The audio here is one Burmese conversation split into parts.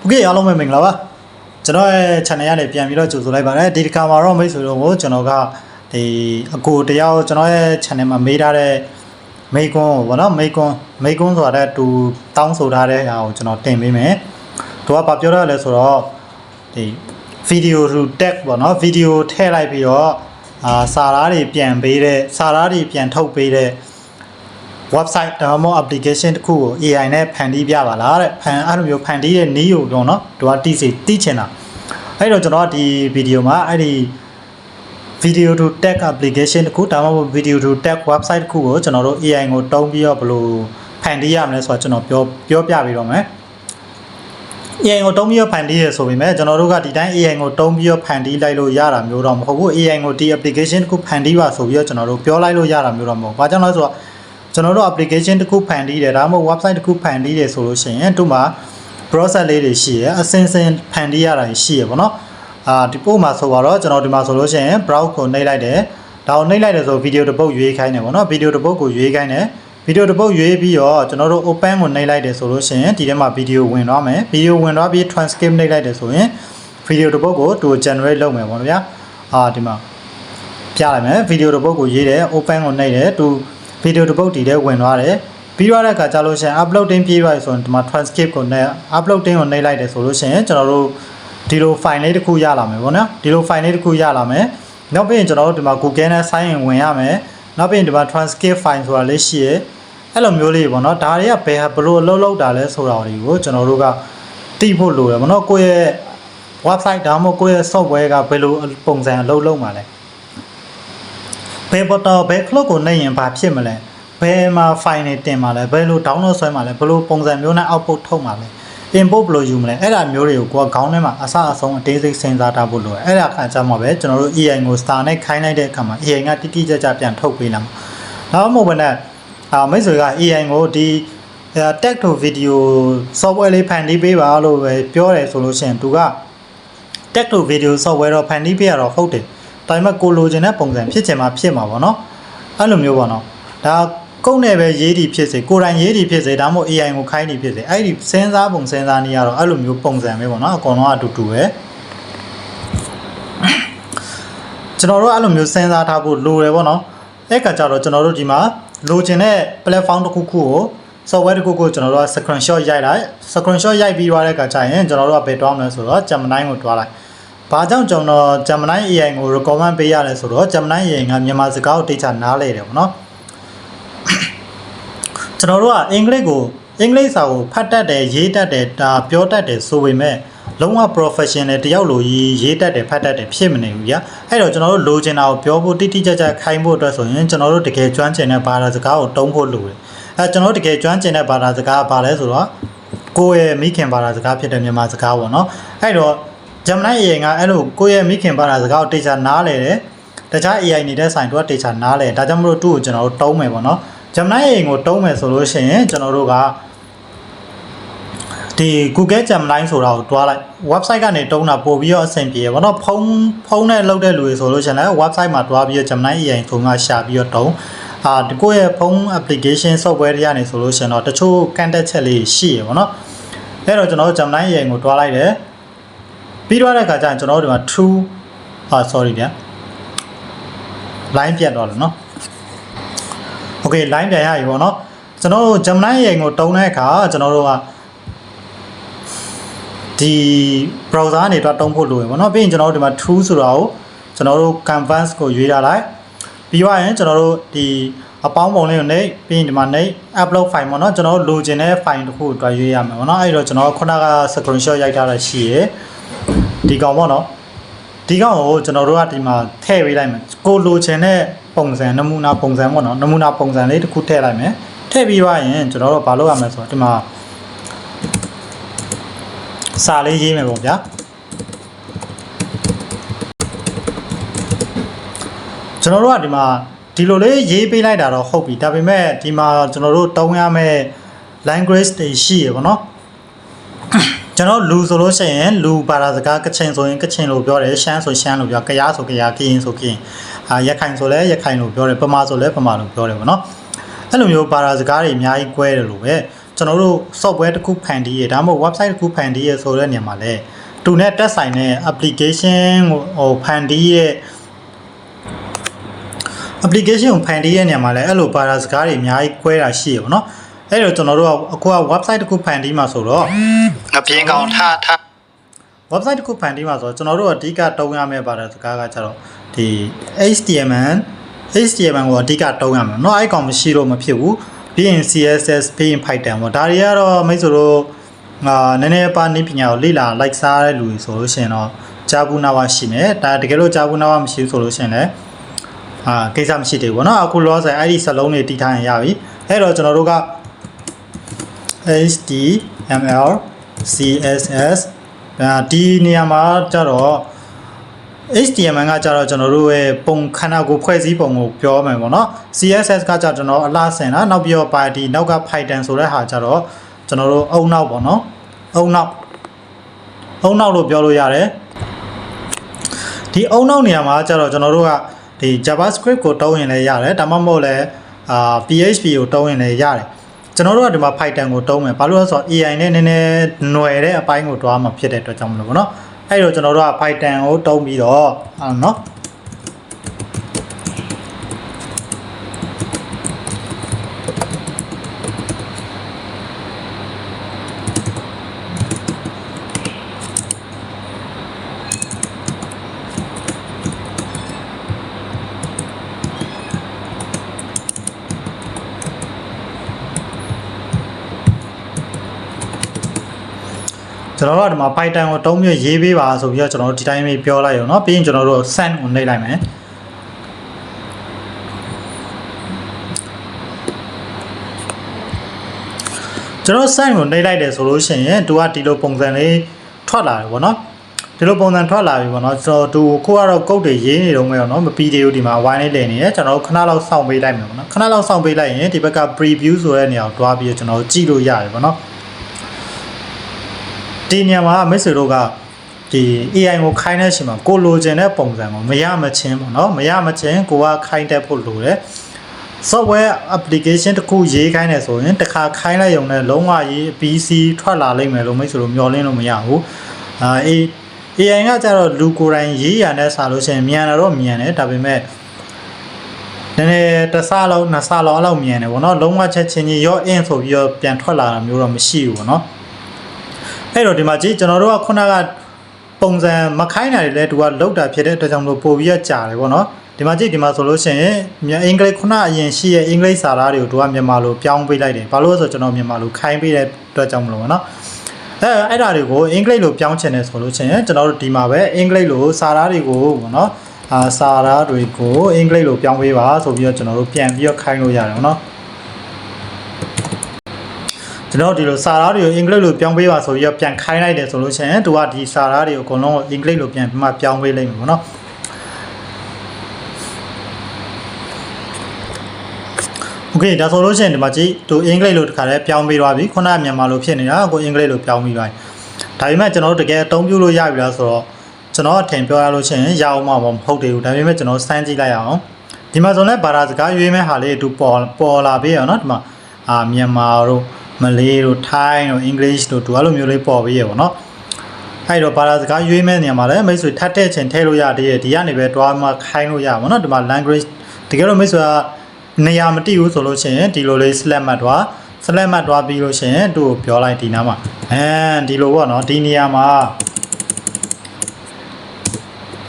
โอเคအားလုံးပဲမင်္ဂလာပါကျွန်တော်ရဲ့ channel ကနေပြန်ပြီးတော့ကြိုဆိုလိုက်ပါတယ်ဒီတစ်ခါမှာတော့မိတ်ဆွေတို့ကိုကျွန်တော်ကဒီအကိုတယောက်ကျွန်တော်ရဲ့ channel မှာမေးထားတဲ့မိကွန်းကိုဗောနော်မိကွန်းမိကွန်းဆိုတာတဲ့တူတောင်းဆိုထားတဲ့ဟာကိုကျွန်တော်တင်ပေးမယ်သူကဘာပြောရလဲဆိုတော့ဒီ video to tag ဗောနော် video ထည့်လိုက်ပြီးတော့အာစာသားတွေပြန်ပေးတဲ့စာသားတွေပြန်ထုတ်ပေးတဲ့ website ဒါမှမဟုတ် application တစ်ခုကို AI နဲ့ဖန်တီးပြပါလားတဲ့ဖန်အဲ့လိုမျိုးဖန်တီးတဲ့နည်းကိုတော့เนาะသူကတိစိတိချင်တာအဲ့တော့ကျွန်တော်ကဒီဗီဒီယိုမှာအဲ့ဒီ video to tag application တစ်ခုဒါမှမဟုတ် video to tag website တစ်ခုကိုကျွန်တော်တို့ AI ကိုတုံးပြီးတော့ဘယ်လိုဖန်တီးရမလဲဆိုတော့ကျွန်တော်ပြောပြောပြပေးတော့မယ် AI ကိုတုံးပြီးတော့ဖန်တီးရဆိုပေမဲ့ကျွန်တော်တို့ကဒီတိုင်း AI ကိုတုံးပြီးတော့ဖန်တီးလိုက်လို့ရတာမျိုးတော့မဟုတ်ဘူး AI ကိုဒီ application တစ်ခုဖန်တီးပါဆိုပြီးတော့ကျွန်တော်တို့ပြောလိုက်လို့ရတာမျိုးတော့မဟုတ်ဘူး။ဘာကြောင့်လဲဆိုတော့ ကျွန်တော်တို့ application တစ်ခုဖန်တီးတယ်ဒါမှမဟုတ် website တစ်ခုဖန်တီးတယ်ဆိုလို့ရှိရင်သူ့မှာ process လေးတွေရှိရယ်အစင်းစင်းဖန်တီးရတာရှိရယ်ပေါ့နော်အာဒီပို့မှာဆိုတော့ကျွန်တော်ဒီမှာဆိုလို့ရှိရင် browse ကိုနှိပ်လိုက်တယ်ဒါကိုနှိပ်လိုက်တယ်ဆိုဗီဒီယိုတစ်ပုတ်ရွေးခိုင်းတယ်ပေါ့နော်ဗီဒီယိုတစ်ပုတ်ကိုရွေးခိုင်းတယ်ဗီဒီယိုတစ်ပုတ်ရွေးပြီးတော့ကျွန်တော်တို့ open ကိုနှိပ်လိုက်တယ်ဆိုလို့ရှိရင်ဒီထဲမှာဗီဒီယိုဝင်သွားမယ်ဗီဒီယိုဝင်သွားပြီး transcript နှိပ်လိုက်တယ်ဆိုရင်ဗီဒီယိုတစ်ပုတ်ကိုသူ generate လုပ်မယ်ပေါ့နော်ဗျာအာဒီမှာပြလိုက်မယ်ဗီဒီယိုတစ်ပုတ်ကိုရေးတယ် open ကိုနှိပ်တယ်သူ ဗီဒီယိုတစ်ပုတ်တည်တဲ့ဝင်သွားတယ်ပြီးတော့တဲ့အခါကျလို့ရှိရင် uploading ပြေးသွားပြီဆိုရင်ဒီမှာ transcript ကိုနှိပ် uploading ကိုနှိပ်လိုက်တယ်ဆိုလို့ရှိရင်ကျွန်တော်တို့ဒီလို file လေးတစ်ခုရလာမယ်ပေါ့နော်ဒီလို file လေးတစ်ခုရလာမယ်နောက်ပြီးရင်ကျွန်တော်တို့ဒီမှာ Google နဲ့ sign in ဝင်ရမယ်နောက်ပြီးရင်ဒီမှာ transcript file ဆိုတာလေးရှိရယ်အဲ့လိုမျိုးလေးပေါ့နော်ဒါတွေကဘယ်ဟာဘလို့အလုပ်လုပ်တာလဲဆိုတာတွေကိုကျွန်တော်တို့ကသိဖို့လိုတယ်ပေါ့နော်ကိုယ့်ရဲ့ website ဒါမှမဟုတ်ကိုယ့်ရဲ့ software ကဘယ်လိုပုံစံအလုပ်လုပ်မှာလဲ ဘယ်ပေါ်တော့ဘယ် clock ကိုနှိပ်ရင်ဘာဖြစ်မလဲဘယ်မှာ file တွေတင်မှာလဲဘယ်လို download ဆွဲမှာလဲဘယ်လိုပုံစံမျိုးနဲ့ output ထုတ်မှာလဲ import ဘယ်လိုယူမလဲအဲ့ဒါမျိုးတွေကိုကိုကခေါင်းထဲမှာအစအဆုံးအသေးစိတ်စဉ်းစားထားဖို့လိုတယ်အဲ့ဒါအခါကျမှပဲကျွန်တော်တို့ AI ကို star နဲ့ခိုင်းလိုက်တဲ့အခါမှာ AI ကတိတိကျကျပြန်ထုတ်ပေးလာမှာနောက်မှမဟုတ်ဘဲနဲ့အာမိတ်ဆွေက AI ကိုဒီ tech to video software လေးဖန်တီးပေးပါလို့ပဲပြောတယ်ဆိုလို့ရှိရင်သူက tech to video software တော့ဖန်တီးပေးရတော့ဟုတ်တယ် ဒါပေမဲ့ကိုလိုချင်တဲ့ပုံစံဖြစ်ချင်မှဖြစ်မှာပေါ့နော်အဲ့လိုမျိုးပေါ့နော်ဒါကုန်းနဲ့ပဲရေးတီဖြစ်စေကိုယ်တိုင်ရေးတီဖြစ်စေဒါမှမဟုတ် AI ကိုခိုင်းတီဖြစ်စေအဲ့ဒီစဉ်းစားပုံစဉ်းစားနည်းကတော့အဲ့လိုမျိုးပုံစံပဲပေါ့နော်အကောင်လုံးအတူတူပဲကျွန်တော်တို့အဲ့လိုမျိုးစဉ်းစားထားဖို့လိုတယ်ပေါ့နော်အဲ့ကကြတော့ကျွန်တော်တို့ဒီမှာလိုချင်တဲ့ platform တစ်ခုခုကို software တစ်ခုကိုကျွန်တော်တို့က screenshot ရိုက်လိုက် screenshot ရိုက်ပြီးသွားတဲ့အခါကျရင်ကျွန်တော်တို့ကဘယ်တွားမလဲဆိုတော့ Gemini ကိုတွားလိုက်။ ဘာကြောင့်ကျွန်တော် Gemini AI ကို recommend ပေးရလဲဆိုတော့ Gemini AI ကမြန်မာစကားကိုတိတ်ချနားလဲတယ်ပေါ့နော်။ကျွန်တော်တို့ကအင်္ဂလိပ်ကိုအင်္ဂလိပ်စာကိုဖတ်တတ်တယ်ရေးတတ်တယ်ဒါပြောတတ်တယ်ဆိုပေမဲ့လုံးဝ professional တယောက်လိုရေးရေးတတ်တယ်ဖတ်တတ်တယ်ဖြစ်မနေဘူးဗျာအဲ့တော့ကျွန်တော်တို့လိုချင်တာကိုပြောဖို့တိတိကျကျခိုင်းဖို့အတွက်ဆိုရင်ကျွန်တော်တို့တကယ်ကျွမ်းကျင်တဲ့ဘာသာစကားကိုတုံးဖို့လိုတယ်အဲကျွန်တော်တို့တကယ်ကျွမ်းကျင်တဲ့ဘာသာစကားကဘာလဲဆိုတော့ကိုယ့်ရဲ့မိခင်ဘာသာစကားဖြစ်တဲ့မြန်မာစကားပေါ့နော်အဲ့တော့ Gemini AI ကအဲ့လိုကိုယ့်ရဲ့မိခင်ဘာသာစကားကိုတေချာနားလဲတယ်တခြား AI နေတဲ့ဆိုင်တို့ကတေချာနားလဲဒါကြောင့်မလို့သူ့ကိုကျွန်တော်တို့တုံးမယ်ပေါ့နော် Gemini AI ကိုတုံးမယ်ဆိုလို့ရှိရင်ကျွန်တော်တို့ကဒီ Google Gemini ဆိုတာကိုတွားလိုက် website ကနေတုံးတာပို့ပြီးတော့အဆင်ပြေပါတော့ဖုန်းဖုန်းနဲ့လုပ်တဲ့လူတွေဆိုလို့ရှိရင်လည်း website မှာတွားပြီးတော့ Gemini AI ထုံကရှာပြီးတော့တုံးအာဒီကိုယ့်ရဲ့ဖုန်း application software တွေကနေဆိုလို့ရှိရင်တော့တချို့ကန်တက်ချက်လေးရှိရပါတော့အဲ့တော့ကျွန်တော်တို့ Gemini AI ကိုတွားလိုက်တယ် ပြီးတော့တဲ့အခါကျရင်ကျွန်တော်တို့ဒီမှာ true အာ sorry ဗျာ line ပြတ်တော့လို့နော် okay line ပြန်ရပြီပေါ့နော်ကျွန်တော်တို့ Gemini AI ကိုတုံးတဲ့အခါကျွန်တော်တို့ကဒီ browser ကနေတော့တုံးဖို့လိုရပေါ့နော်ပြီးရင်ကျွန်တော်တို့ဒီမှာ true ဆိုတာကိုကျွန်တော်တို့ canvas ကိုရွေးထားလိုက်ပြီးတော့ရင်ကျွန်တော်တို့ဒီအပေါင်းပုံလေးကိုနှိပ်ပြီးရင်ဒီမှာနှိပ် upload file ပေါ့နော်ကျွန်တော်တို့လိုချင်တဲ့ file တစ်ခုကိုတွားရွေးရမယ်ပေါ့နော်အဲ့တော့ကျွန်တော်ခုနက screenshot ရိုက်ထားတာရှိရယ် ဒီကောင်ပေါ့နော်ဒီကောင်ကိုကျွန်တော်တို့ကဒီမှာထည့်ပေးလိုက်မယ်ကိုလိုချင်တဲ့ပုံစံနမူနာပုံစံပေါ့နော်နမူနာပုံစံလေးတစ်ခုထည့်လိုက်မယ်ထည့်ပြီးတော့ရင်ကျွန်တော်တို့ဘာလုပ်ရမလဲဆိုတော့ဒီမှာစာလေးရေးမယ်ပေါ့ဗျာကျွန်တော်တို့ကဒီမှာဒီလိုလေးရေးပေးလိုက်တာတော့ဟုတ်ပြီဒါပေမဲ့ဒီမှာကျွန်တော်တို့တုံးရမယ့် language တွေရှိရပါတော့ ကျွန်တော်လူဆိုလို့ရှိရင်လူဘာသာစကားကချင်ဆိုရင်ကချင်လို့ပြောတယ်ရှမ်းဆိုရှမ်းလို့ပြောကရားဆိုကရားကရင်ဆိုကရင်အာရခိုင်ဆိုလဲရခိုင်လို့ပြောတယ်ပမာဆိုလဲပမာလို့ပြောတယ်ဗောနော်အဲ့လိုမျိုးဘာသာစကားတွေအများကြီး꿰တယ်လို့ပဲကျွန်ကျွန်တော်တို့ software တစ်ခုဖန်တီးရဒါမှမဟုတ် website တစ်ခုဖန်တီးရဆိုတဲ့နေရာမှာလဲတူနဲ့တက်ဆိုင်တဲ့ application ကိုဟိုဖန်တီးရဲ့ application ကိုဖန်တီးရဲ့နေရာမှာလဲအဲ့လိုပါရာစကားတွေအများကြီး꿰တာရှိရပါတော့ အဲ့တော့ကျွန်တော်တို့ကအခုက website တစ်ခုဖန်တီးမှာဆိုတော့ ငပြင်းကောင်ထထ website တစ်ခုဖန်တီးမှာဆိုတော့ကျွန်တော်တို့အဓိကတုံးရမယ့်ပါတဲ့စကားကကျတော့ဒီ HTML HTML ကိုအဓိကတုံးရမှာเนาะအဲ့ကောင်မရှိလို့မဖြစ်ဘူးပြီးရင် CSS ပြီးရင် Python ပေါ့ဒါတွေကတော့မိတ်ဆွေတို့အာနည်းနည်းပါနည်းပညာကိုလေ့လာလိုက်စားတဲ့လူတွေဆိုလို့ရှိရင်တော့ဂျာဘူးနာဝရှိမယ်ဒါတကယ်လို့ဂျာဘူးနာဝမရှိဘူးဆိုလို့ရှိရင်လည်းအာကိစ္စမရှိသေးဘူးเนาะအခုလောဆယ်အဲ့ဒီစလုံးတွေတီးထားရင်ရပြီအဲ့တော့ကျွန်တော်တို့က HTML CSS ဒါဒီနေရာမှာကျတော့ HTML ကကျတော့ကျွန်တော်တို့ရဲ့ပုံခန္ဓာကိုယ်ဖွဲ့စည်းပုံကိုပြောမယ်ပေါ့နော် CSS ကကျတော့ကျွန်တော်အလားဆင်တာနောက်ပြီးတော့ပါဒီနောက်က Python ဆိုတဲ့ဟာကျတော့ကျွန်တော်တို့အုံနောက်ပေါ့နော်အုံနောက်အုံနောက်လို့ပြောလို့ရတယ်ဒီအုံနောက်နေရာမှာကျတော့ကျွန်တော်တို့ကဒီ JavaScript ကိုတုံးရင်လည်းရတယ်ဒါမှမဟုတ်လည်းအာ PHP ကိုတုံးရင်လည်းရတယ် ကျွန်တော်တို့ကဒီမှာ Python ကိုတုံးမယ်ဘာလို့လဲဆိုတော့ AI နဲ့နည်းနည်းຫນွယ်တဲ့အပိုင်းကိုတွားမှာဖြစ်တဲ့အတွက်ကြောင့်မလို့ပေါ့နော်အဲ့တော့ကျွန်တော်တို့က Python ကိုတုံးပြီးတော့အဲ့နော် ကျွန်တော်တို့ကဒီမှာ Python ကိုတုံးပြီးရေးပေးပါဆိုပြီးတော့ကျွန်တော်တို့ဒီတိုင်းပဲပြောလိုက်ရောเนาะပြီးရင်ကျွန်တော်တို့ send ကိုနှိပ်လိုက်မယ်ကျွန်တော် send ကိုနှိပ်လိုက်တယ်ဆိုလို့ရှိရင်သူကဒီလိုပုံစံလေးထွက်လာတယ်ဗောနော်ဒီလိုပုံစံထွက်လာပြီဗောနော်ကျွန်တော်သူခုကတော့ကုတ်တွေရေးနေတော့မယ်နော်မပြီးသေးဘူးဒီမှာ wine လေးလည်နေတယ်ကျွန်တော်တို့ခဏလောက်စောင့်ပေးလိုက်မယ်ဗောနော်ခဏလောက်စောင့်ပေးလိုက်ရင်ဒီဘက်က preview ဆိုတဲ့နေရာကိုတွားပြီးတော့ကျွန်တော်တို့ကြည့်လို့ရတယ်ဗောနော် ဒီနေရာမှာမိတ်ဆွေတို့ကဒီ AI ကိုခိုင်းတဲ့အချိန်မှာကိုလိုချင်တဲ့ပုံစံကိုမရမချင်းပေါ့နော်မရမချင်းကိုကခိုင်းတတ်ဖို့လိုတယ် software application တစ်ခုရေးခိုင်းတယ်ဆိုရင်တစ်ခါခိုင်းလိုက်ရုံနဲ့လုံးဝရေး PC ထွက်လာလိမ့်မယ်လို့မိတ်ဆွေတို့မျှော်လင့်လို့မရဘူးအာ AI ကကြတော့လူကိုယ်တိုင်ရေးရတဲ့စာလို့ရှိရင်မြန်တော့မြန်တယ်ဒါပေမဲ့နည်းနည်းတစ်ဆလောက်နှစ်ဆလောက်အဲ့လောက်မြန်တယ်ဗောနော်လုံးဝချက်ချင်းကြီးရော့ in ဆိုပြီးတော့ပြန်ထွက်လာတာမျိုးတော့မရှိဘူးဗောနော် အဲ့တော့ဒီမှာကြည့်ကျွန်တော်တို့ကခုနကပုံစံမခိုင်းတာတွေလဲသူကလောက်တာဖြစ်တဲ့အတွက်ကြောင့်မလို့ပို့ပြီးတော့ကြာတယ်ပေါ့နော်ဒီမှာကြည့်ဒီမှာဆိုလို့ရှိရင်မြန်အင်္ဂလိပ်ခုနအရင်ရှိရဲ့အင်္ဂလိပ်စာသားတွေကိုသူကမြန်မာလိုပြောင်းပေးလိုက်တယ်ဘာလို့လဲဆိုတော့ကျွန်တော်မြန်မာလိုခိုင်းပေးတဲ့အတွက်ကြောင့်မလို့ပေါ့နော်အဲအဲ့ဒါတွေကိုအင်္ဂလိပ်လိုပြောင်းချင်တယ်ဆိုလို့ရှိရင်ကျွန်တော်တို့ဒီမှာပဲအင်္ဂလိပ်လိုစာသားတွေကိုပေါ့နော်အာစာသားတွေကိုအင်္ဂလိပ်လိုပြောင်းပေးပါဆိုပြီးတော့ကျွန်တော်တို့ပြန်ပြီးတော့ခိုင်းလို့ရတယ်ပေါ့နော် ကျွန်တော်ဒီလိုစာသားတွေကိုအင်္ဂလိပ်လိုပြောင်းပေးပါဆိုပြီးတော့ပြန်ခိုင်းလိုက်တယ်ဆိုလို့ရှိရင်သူကဒီစာသားတွေကိုအကုန်လုံးအင်္ဂလိပ်လိုပြန်ပြီးမှပြောင်းပေးလိုက်မှာပေါ့နော်โอเคဒါဆိုလို့ရှိရင်ဒီမှာကြည့်သူအင်္ဂလိပ်လိုတခါတည်းပြောင်းပေးသွားပြီခုနကမြန်မာလိုဖြစ်နေတာကိုအင်္ဂလိပ်လိုပြောင်းပြီးသွားပြီဒါပေမဲ့ကျွန်တော်တို့တကယ်အသုံးပြုလို့ရပြီလားဆိုတော့ကျွန်တော်အထင်ပြောရလို့ရှိရင်ရအောင်မှာမဟုတ်သေးဘူးဒါပေမဲ့ကျွန်တော်စမ်းကြည့်လိုက်အောင်ဒီမှာဆိုလည်းဘာသာစကားရွေးမဲ့ဟာလေးသူပေါ်ပေါ်လာပြီရနော်ဒီမှာအာမြန်မာတို့ မလေးတို့ထိုင်းတို့အင်္ဂလိပ်တို့သူအဲ့လိုမျိုးလေးပေါ်ပြီးရပါတော့အဲ့တော့ဘာသာစကားရွေးမဲ့နေရာမှာလည်းမိတ်ဆွေထပ်တဲ့ချင်းထည့်လို့ရသေးတယ်ဒီကနေပဲတွားမှခိုင်းလို့ရပါတော့ဒီမှာ language တကယ်တော့မိတ်ဆွေကနေရာမတိဘူးဆိုလို့ရှိရင်ဒီလိုလေး select မှတ်သွား select မှတ်သွားပြီးလို့ရှိရင်သူ့ကိုပြောလိုက်ဒီနားမှာအဲဒီလိုပေါ့နော်ဒီနေရာမှာ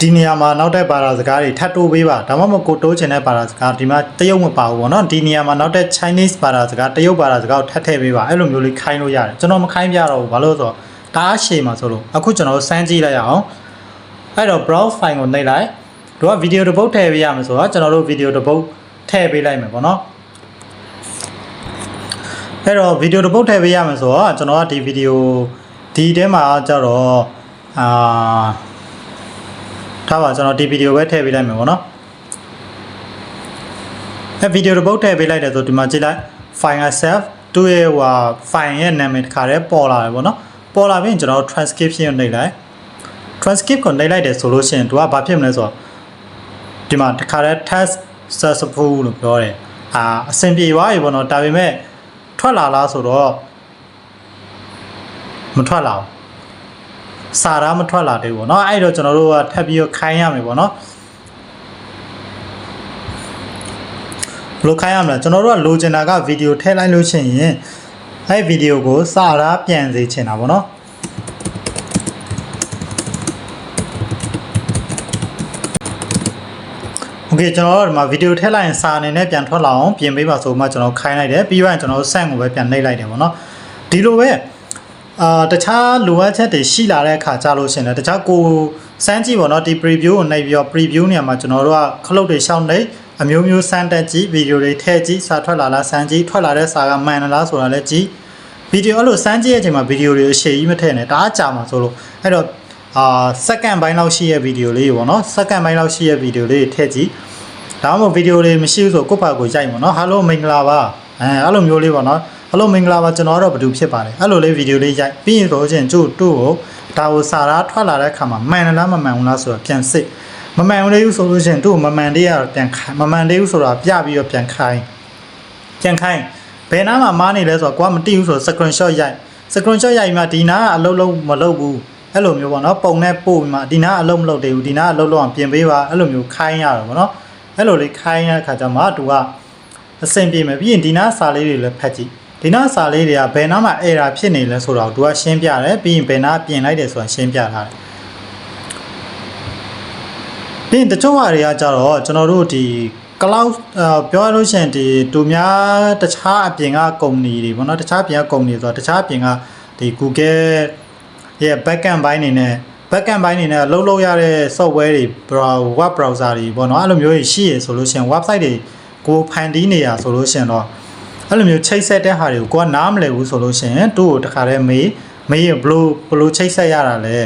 ဒီနေရာမှာနောက်တဲ့ဘာသာစကားတွေထပ်တိုးပေးပါဒါမှမဟုတ်ကိုတိုးချင်တဲ့ဘာသာစကားဒီမှာတရုတ်မပါဘူးပေါ့နော်ဒီနေရာမှာနောက်တဲ့ Chinese ဘာသာစကားတရုတ်ဘာသာစကားကိုထပ်ထည့်ပေးပါအဲ့လိုမျိုးလေးခိုင်းလို့ရတယ်ကျွန်တော်မခိုင်းပြတော့ဘူးဘာလို့လဲဆိုတော့တအားရှည်မှာဆိုလို့အခုကျွန်တော်တို့စမ်းကြည့်လိုက်ရအောင်အဲ့တော့ browse file ကိုနှိပ်လိုက်တို့ကဗီဒီယိုတစ်ပုတ်ထည့်ပေးရမယ်ဆိုတော့ကျွန်တော်တို့ဗီဒီယိုတစ်ပုတ်ထည့်ပေးလိုက်မယ်ပေါ့နော်အဲ့တော့ဗီဒီယိုတစ်ပုတ်ထည့်ပေးရမယ်ဆိုတော့ကျွန်တော်ကဒီဗီဒီယိုဒီထဲမှာကျတော့အာ ထားပါကျွန်တော်ဒီဗီဒီယိုပဲထည့်ပေးလိုက်မယ်ပေါ့နော်အဲဗီဒီယိုတစ်ပုတ်ထည့်ပေးလိုက်တယ်ဆိုဒီမှာကြည့်လိုက် file self သူ့ရဲ့ဟို file ရဲ့နာမည်တစ်ခါတည်းပေါ်လာတယ်ပေါ့နော်ပေါ်လာပြီးရင်ကျွန်တော် transcription ကိုနှိပ်လိုက် transcript ကိုနှိပ်လိုက်တယ်ဆိုလို့ရှိရင်သူကဘာဖြစ်မလဲဆိုတော့ဒီမှာတစ်ခါတည်း test successful လို့ပြောတယ်အာအဆင်ပြေသွားပြီပေါ့နော်ဒါပေမဲ့ထွက်လာလားဆိုတော့မထွက်လာဘူး စာသားမထွက်လာသေးဘူးပေါ့နော်အဲ့တော့ကျွန်တော်တို့ကထပ်ပြီးတော့ခိုင်းရမယ်ပေါ့နော်ဘယ်လိုခိုင်းရမလဲကျွန်တော်တို့ကလိုချင်တာကဗီဒီယိုထည့်လိုက်လို့ရှိရင်အဲ့ဗီဒီယိုကိုစာသားပြန်စေချင်တာပေါ့နော် โอเคကျွန်တော်တို့ဒီမှာဗီဒီယိုထည့်လိုက်ရင်စာအနေနဲ့ပြန်ထွက်လာအောင်ပြင်ပေးပါဆိုမှကျွန်တော်ခိုင်းလိုက်တယ်ပြီးတော့ကျွန်တော်ဆန့်ကိုပဲပြန်နှိပ်လိုက်တယ်ပေါ့နော်ဒီလိုပဲ အာတခြားလိုအပ်ချက်တွေရှိလာတဲ့အခါကြာလို့ရှရင်လည်းတခြားကိုစမ်းကြည့်ပေါ့နော်ဒီ preview ကိုနှိပ်ပြီးတော့ preview နေရာမှာကျွန်တော်တို့ကခလုတ်တွေရှောင်းနေအမျိုးမျိုးစမ်းတက်ကြည့်ဗီဒီယိုတွေထည့်ကြည့်စာထွက်လာလားစမ်းကြည့်ထွက်လာတဲ့စာကမှန်လားဆိုတာလည်းကြည့်ဗီဒီယိုအဲ့လိုစမ်းကြည့်တဲ့အချိန်မှာဗီဒီယိုတွေအရှိကြီးမထည့်နဲ့တအားကြာမှာဆိုလို့အဲ့တော့အာစက္ကန့်ပိုင်းလောက်ရှိရဲ့ဗီဒီယိုလေးပေါ့နော်စက္ကန့်ပိုင်းလောက်ရှိရဲ့ဗီဒီယိုလေးထည့်ကြည့်ဒါမှမဟုတ်ဗီဒီယိုလေးမရှိဘူးဆိုကိုယ့်ဘာကိုရိုက်ပါတော့ Hello မင်္ဂလာပါအဲအဲ့လိုမျိုးလေးပေါ့နော် Hello မင်္ဂလာပါကျွန်တော်ကတော့ဘယ်သူဖြစ်ပါလဲအဲ့လိုလေးဗီဒီယိုလေးရိုက်ပြီးရင်တော့ချင်းကျို့တို့ကိုဒါကိုစာသားထွက်လာတဲ့အခါမှာမှန်လားမမှန်ဘူးလားဆိုတာပြန်စစ်မမှန်ဘူးလေဘူးဆိုလို့ချင်းတို့မမှန်သေးရတော့ပြန်ခိုင်းမမှန်သေးဘူးဆိုတာပြပြီးတော့ပြန်ခိုင်းပြန်ခိုင်းဘယ်နားမှာမားနေလဲဆိုတော့ကိုကမသိဘူးဆိုတော့ screenshot ရိုက် screenshot ရိုက်ပြီးမှဒီနားကအလုံးလုံးမလုပ်ဘူးအဲ့လိုမျိုးပေါ့နော်ပုံနဲ့ပို့ပြီးမှဒီနားအလုံးမလုပ်သေးဘူးဒီနားအလုံးလုံးအောင်ပြင်ပေးပါအဲ့လိုမျိုးခိုင်းရတော့ပေါ့နော်အဲ့လိုလေးခိုင်းရတဲ့ခါကျမှသူကအဆင်ပြေမယ်ပြီးရင်ဒီနာစာလေးတွေလည်းဖတ်ကြည့် ဒီနာစာလေးတွေကဘယ်နာမှာအဲ့ဒါဖြစ်နေလဲဆိုတော့သူကရှင်းပြတယ်ပြီးရင်ဘယ်နာပြင်လိုက်တယ်ဆိုတာရှင်းပြထားတယ်ပြီးရင်တချို့ဟာတွေကကြတော့ကျွန်တော်တို့ဒီ cloud အာပြောရလို့ရှိရင်ဒီတူများတခြားအပြင်ကကုမ္ပဏီတွေပေါ့နော်တခြားအပြင်ကကုမ္ပဏီဆိုတော့တခြားအပြင်ကဒီ Google ရဲ့ backend ဘိုင်းနေနဲ့ backend ဘိုင်းနေနဲ့လှုပ်လှုပ်ရတဲ့ software တွေ brow- web browser တွေပေါ့နော်အဲ့လိုမျိုးတွေရှိရဆိုလို့ရှိရင် website တွေကိုဖန်တီးနေရဆိုလို့ရှိရင်တော့ အဲ့လိုမျိုးချိတ်ဆက်တဲ့ဟာတွေကိုကိုကနားမလည်ဘူးဆိုလို့ရှိရင်သူ့ကိုတခါတည်းမေးမေးရင်ဘလို့ဘလို့ချိတ်ဆက်ရတာလဲ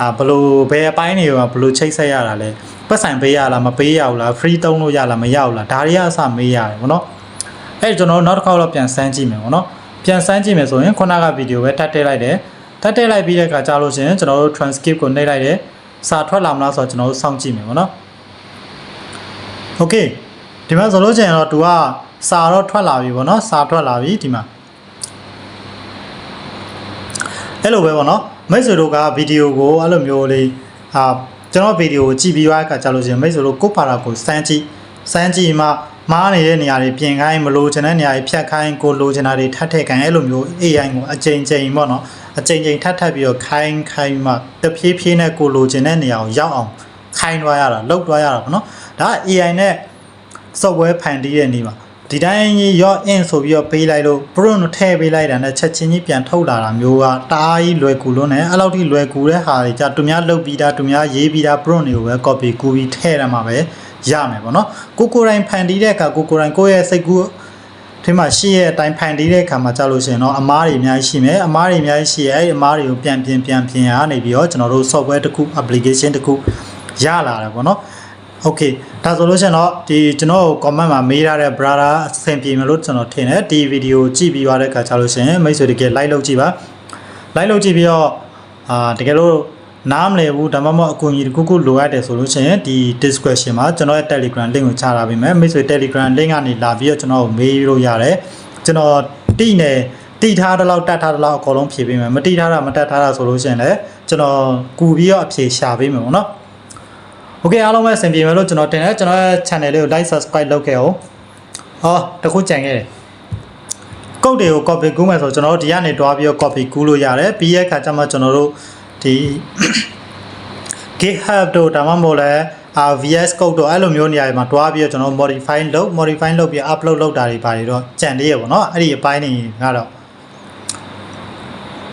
အာဘလို့ဘယ်အပိုင်းတွေကဘလို့ချိတ်ဆက်ရတာလဲပတ်ဆိုင်ပေးရလားမပေးရဘူးလား free သုံးလို့ရလားမရဘူးလားဒါတွေကအစမေးရတယ်ပေါ့နော်အဲ့ကျွန်တော်တို့နောက်တစ်ခေါက်တော့ပြန်စမ်းကြည့်မယ်ပေါ့နော်ပြန်စမ်းကြည့်မယ်ဆိုရင်ခုနကဗီဒီယိုပဲထပ်ထည့်လိုက်တယ်ထပ်ထည့်လိုက်ပြီးတဲ့အခါကြာလို့ရှရင်ကျွန်တော်တို့ transcript ကိုနှိပ်လိုက်တယ်စာထွက်လာမလားဆိုတော့ကျွန်တော်တို့စောင့်ကြည့်မယ်ပေါ့နော် Okay ဒီမှာဆိုလို့ရှိရင်တော့ तू က စာတော့ထွက်လာပြီပေါ့နော်စာထွက်လာပြီဒီမှာအဲ့လိုပဲပေါ့နော်မိတ်ဆွေတို့ကဗီဒီယိုကိုအဲ့လိုမျိုးလေးအာကျွန်တော်ဗီဒီယိုကိုကြည့်ပြီးသွားတဲ့အခါကြာလို့ရှိရင်မိတ်ဆွေတို့ကိုယ့်ဘာသာကိုစမ်းကြည့်စမ်းကြည့်မှမားနေတဲ့နေရာတွေပြင်ခိုင်းမလိုချင်တဲ့နေရာတွေဖြတ်ခိုင်းကိုလိုချင်တာတွေထပ်ထည့်ခိုင်းအဲ့လိုမျိုး AI ကိုအချိန်ချင်းပေါ့နော်အချိန်ချင်းထပ်ထပ်ပြီးတော့ခိုင်းခိုင်းမှတဖြည်းဖြည်းနဲ့ကိုလိုချင်တဲ့နေရာကိုရောက်အောင်ခိုင်းသွားရတာလောက်သွားရတာပေါ့နော်ဒါက AI နဲ့ software ဖန်တီးတဲ့နေမှာ ဒီတိုင်းကြီးရော့ in ဆိုပြီးတော့ပေးလိုက်လို့ prompt ထည့်ပေးလိုက်တာနဲ့ချက်ချင်းကြီးပြန်ထုတ်လာတာမျိုးကတအားကြီးလွယ်ကူလွန်းတယ်အဲ့လောက်ထိလွယ်ကူတဲ့ဟာတွေじゃသူများလုတ်ပြီးတာသူများရေးပြီးတာ prompt တွေကိုပဲ copy ကူပြီးထည့်ရမှာပဲရမယ်ပေါ့နော်ကိုကိုယ်တိုင်ဖန်တီးတဲ့အခါကိုကိုယ်တိုင်ကိုယ့်ရဲ့စိတ်ကူးဒီမှာရှိရဲ့အတိုင်းဖန်တီးတဲ့အခါမှာကြာလို့ရှိရင်တော့အမားတွေအများကြီးရှိမယ်အမားတွေအများကြီးရှိရဲ့အဲ့ဒီအမားတွေကိုပြန်ပြင်ပြန်ပြင်ရနေပြီးတော့ကျွန်တော်တို့ software တစ်ခု application တစ်ခုရလာတယ်ပေါ့နော် Okay ဒါဆိုလို့ရှိရင်တော့ဒီကျွန်တော် comment မှာမေးထားတဲ့ brother အဆင်ပြေမယ်လို့ကျွန်တော်ထင်တယ်ဒီဗီဒီယိုကြည့်ပြီးသွားတဲ့အခါကြာလို့ရှိရင်မိတ်ဆွေတကယ် like လုပ်ကြည့်ပါ like လုပ်ကြည့်ပြီးတော့အာတကယ်လို့နားမလည်ဘူးဒါမှမဟုတ်အကူအညီတစ်ခုခုလိုအပ်တယ်ဆိုလို့ရှိရင်ဒီ description မှာကျွန်တော်ရဲ့ Telegram link ကိုချထားပေးမယ်မိတ်ဆွေ Telegram link ကနေလာပြီးတော့ကျွန်တော်ကိုမေးလို့ရတယ်ကျွန်တော်တိနေတိထားတဲ့လောက်တတ်ထားတဲ့လောက်အကုန်လုံးဖြေပေးမယ်မတိထားတာမတတ်ထားတာဆိုလို့ရှိရင်လည်းကျွန်တော်ကူပြီးတော့အဖြေရှာပေးမယ်ပေါ့နော် โอเคအားလုံးပဲအဆင်ပြေမယ်လို့ကျွန်တော်တင်တယ်ကျွန်တော်ရဲ့ channel လေးကို like subscribe လုပ်ခဲ့အောင်ဟောတခုကြံခဲ့တယ်ကုတ်တွေကို copy ကူးမယ်ဆိုတော့ကျွန်တော်တို့ဒီကနေတွားပြီးတော့ copy ကူးလို့ရတယ်ပြီးရဲ့အခါကျမှကျွန်တော်တို့ဒီ GitHub တို့ဒါမှမဟုတ်လဲအာ VS Code တို့အဲ့လိုမျိုးနေရာတွေမှာတွားပြီးတော့ကျွန်တော် modify လုပ် modify လုပ်ပြီး upload လုပ်တာတွေပါတယ်တော့ကြံသေးရပေါ့နော်အဲ့ဒီအပိုင်းတွေကတော့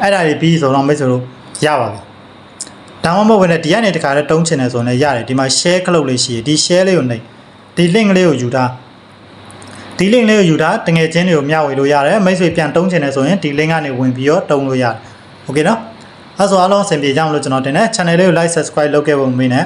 အဲ့ဒါတွေပြီးဆိုတော့မိတ်ဆွေတို့ရပါပြီ ဒါမှမဟုတ်ဘယ်နဲ့ဒီကနေတခါလဲတုံးချင်တယ်ဆိုရင်လည်းရတယ်ဒီမှာ share ခလုတ်လေးရှိရဒီ share လေးကိုနှိပ်ဒီ link လေးကိုယူထားဒီ link လေးကိုယူထားတငယ်ချင်းတွေကိုမျှဝေလို့ရတယ်မိတ်ဆွေပြန်တုံးချင်တယ်ဆိုရင်ဒီ link ကနေဝင်ပြီးတော့တုံးလို့ရတယ် okay နော်အဲဆိုအားလုံးအဆင်ပြေကြအောင်လို့ကျွန်တော်တင်တယ် channel လေးကို like subscribe လုပ်ခဲ့ဖို့မမေ့နဲ့